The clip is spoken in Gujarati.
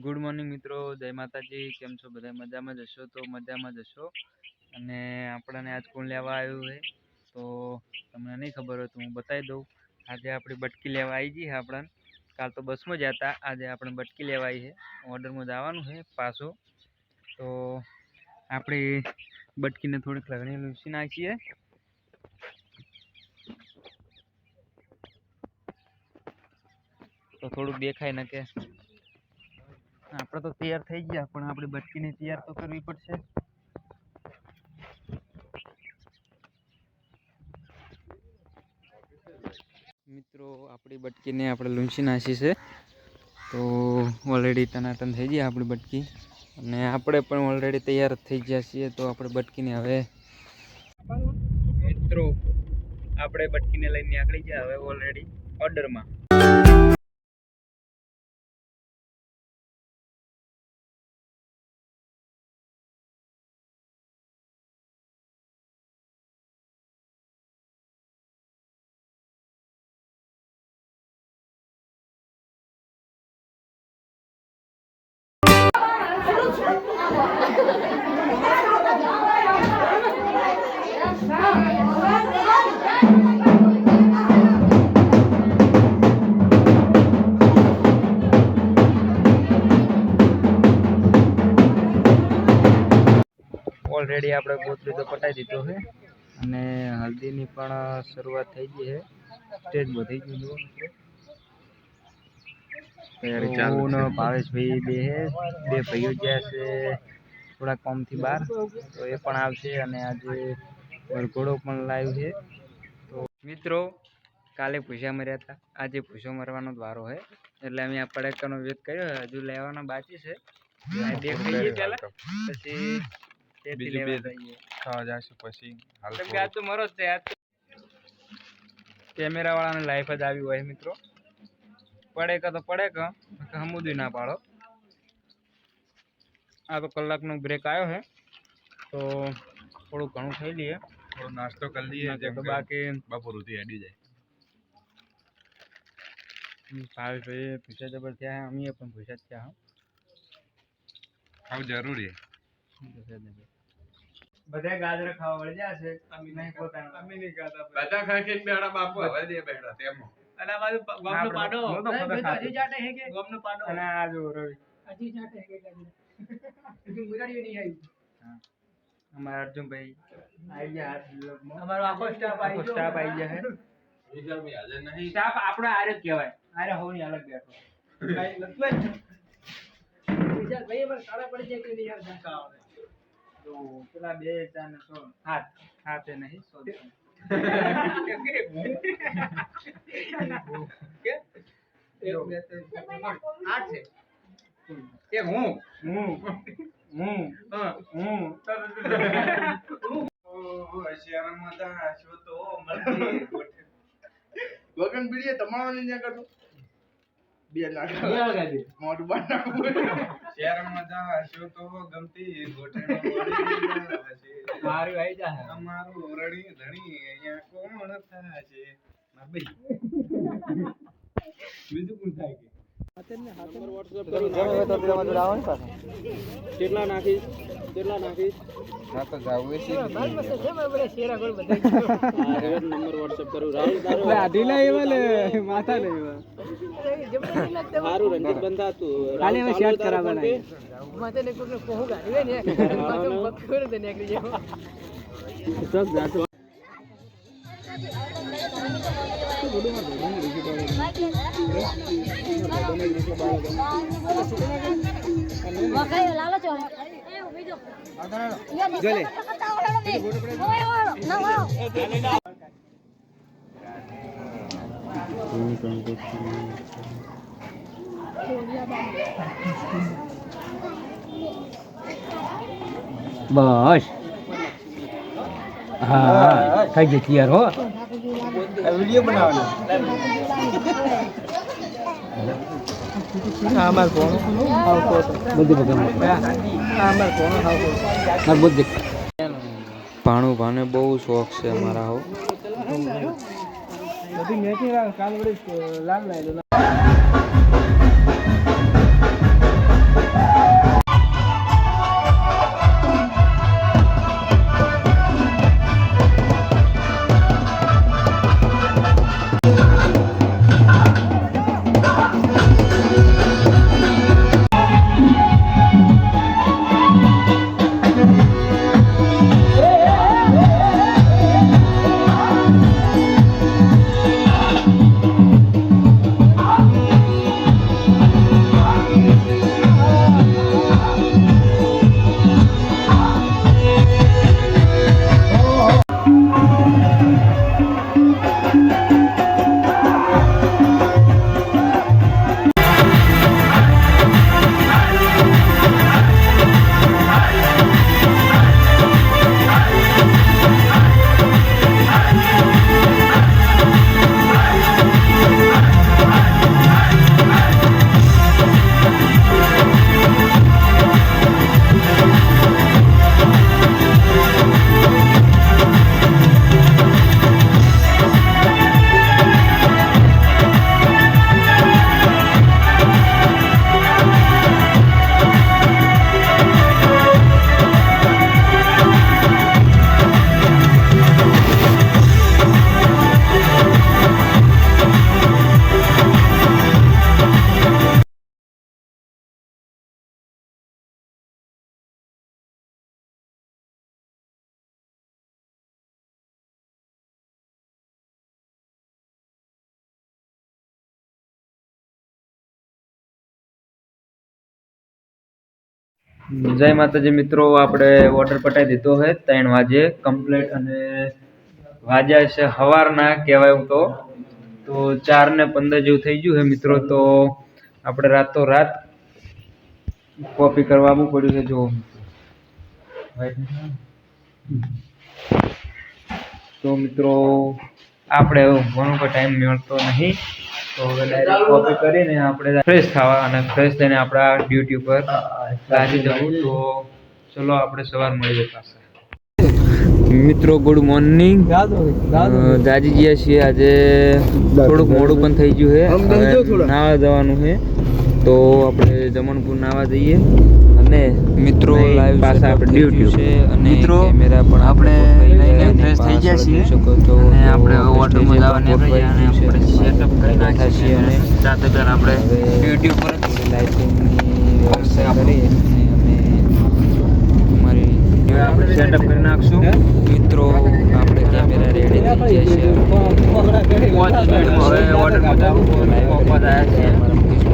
ગુડ મોર્નિંગ મિત્રો, જય માતાજી. કેમ છો? બધા મજામાં જ હશો? તો મજામાં જ હશો. અને આપણને આજ કોણ લેવા આવ્યું છે? તો તમને નહીં ખબર હોય તો હું બતાવી દઉં. આજે આપણી બટકી લેવા આવી ગઈ છે આપણને. કાલ તો બસમાં જ હતા. આજે આપણે બટકી લેવા આવી છે. ઓર્ડરમાં જવાનું છે પાછો. તો આપણી બટકીને થોડીક લગણી લૂસી નાખીએ. તો થોડુંક દેખાય ને કે આપણે તો તૈયાર થઈ ગયા, પણ આપણે બટકીને તૈયાર તો કરવી પડશે. મિત્રો આપણી બટકીને આપણે લૂંછી નાખી છે. તો ઓલરેડી તનાતન થઈ ગયા આપણી બટકી. અને આપણે પણ ઓલરેડી તૈયાર થઈ ગયા છીએ, તો આપણે બટકીને હવે મિત્રો આપણે બટકીને લઈને નીકળી ગયા હવે ઓલરેડી ઓર્ડરમાં ઓલરેડી આપણે ગોતરી તો પટાઈ દીધો છે. અને હલ્દીની પણ શરૂઆત થઈ ગઈ છે. સ્ટેજ વધી ગયું ચાલુ હું ભાવેશભાઈ બે છે. બે ભાઈઓ ગયા છે થોડા કોમથી બહાર. તો એ પણ આવશે અને આજે વરઘોડો પણ લાવ્યો છે. તો મિત્રો કાલે ભૂસા મર્યા હતા. આજે ભૂસો મરવાનો દ્વારો વારો છે. એટલે અમે આ પડેકાનો વેત કર્યો. હજુ લેવાનો બાકી છે. પછી બીજું બે લેવા જઈએ ખાવા જશે પછી હાલ કેમ કે આજ તો મરો જ છે આજ કેમેરા વાળાને લાઈફ જ આવી હોય મિત્રો પડે કે તો પડે કે હમુદી ના પાડો આ તો કલાકનો બ્રેક આવ્યો છે તો થોડું ઘણું ખાઈ લઈએ થોડો નાસ્તો કરી લઈએ નકર જેમ તો કે બાકી બપોર સુધી હેડી જાય ભાઈ ભાઈ ભૂસા જબર થયા અમે પણ ભૂસા જ થયા ખાવું જરૂરી બધા ગાજર ખાવા વળી જાય છે. નહીં પોતાના. અમે નહીં ખાતા બધા ખાખે બેડા બાપુ હવે દે બેડા તેમાં. અને આ બાજુ ગમનો પાડો. હું તો હે કે? ગમનો પાડો. અને આ જો રવિ. હા. અમારા અર્જુનભાઈ આવી ગયા. અમારો આખો સ્ટાફ આવી સ્ટાફ આવી ગયા છે વિશાલભાઈ હાજર નહીં. સ્ટાફ આપણો આરે જ કહેવાય. આરે હોની અલગ બેઠો. વિશાલભાઈ અમારે કાળા પડી જાય કે નહીં યાર? ધક્કા આવે. તો પેલા બે ચાર ને સો હાથ હાથે નહીં સો એક, બે, ત્રણ, ચાર, પાંચ. આઠ છે. કે હું? હું. હું. હું. શહેરમાં જાશો તો ગગન બીડીએ તમારાને ન્યા કરતો બે લાખ મોટું બાર નાખવું શહેરમાં જાશો તો ગમતી ગોઠણ મારું આવી જા અમારું રણી ધણી અહીંયા કોણ થાશે માર ભાઈ બીજું કોણ થાય કે? કેટલા નાખીશ કેટલા નાખીશ ના તો જાવું છે નંબર વોટ્સએપ કરું. રાહુલ તારો સારું રંજીત બંધા તું. કાલે હવે chat કરાવવા વખાયો લાલો છો. જલે ના વાળો બસ. હા થઈ ગઈ તૈયાર હો. વીડિયો બનાવવાનો અમાર કોણ આવતો બધું બધું. ભાણું ભાને બહુ શોખ છે મારા હો. જય માતાજી મિત્રો, આપણે ઓર્ડર પટાઈ દીધો છે ત્રણ વાગે કમ્પ્લીટ અને વાગ્યા છે સવારના કહેવાય તો. તો ચાર ને પંદર જેવું થઈ ગયું છે મિત્રો, તો આપણે રાતો રાત કોપી કરવાનું પડ્યું છે, જો. તો મિત્રો, આપણે ઘણો ટાઈમ મળતો નહીં. તો હવે ડાયરેક્ટ કોપી કરીને આપણે ફ્રેશ થવા અને ફ્રેશ થઈને આપણા ડ્યુટી ઉપર લાગી જવું તો ચલો આપણે સવાર મળી જતા મિત્રો ગુડ મોર્નિંગ દાદી ગયા છીએ. આજે થોડુંક મોડું પણ થઈ ગયું છે. હવે નાવા જવાનું છે. તો આપણે જમણપુર નાવા જઈએ. અને મિત્રો લાઈવ પાછા આપણે ડ્યુટી છે. અને મિત્રો કેમેરા પણ આપણે સેટઅપ કરી નાખ્યા છીએ અને જાતે ઘર આપણે યુટ્યુબ પર લાઇટિંગની વ્યવસ્થા કરીએ અને અમે આપણે સેટઅપ કરી નાખશું મિત્રો આપણે કેમેરા રેડી થઈ ગયા છે વોટરમાં હવે વોટરમાં જવું છે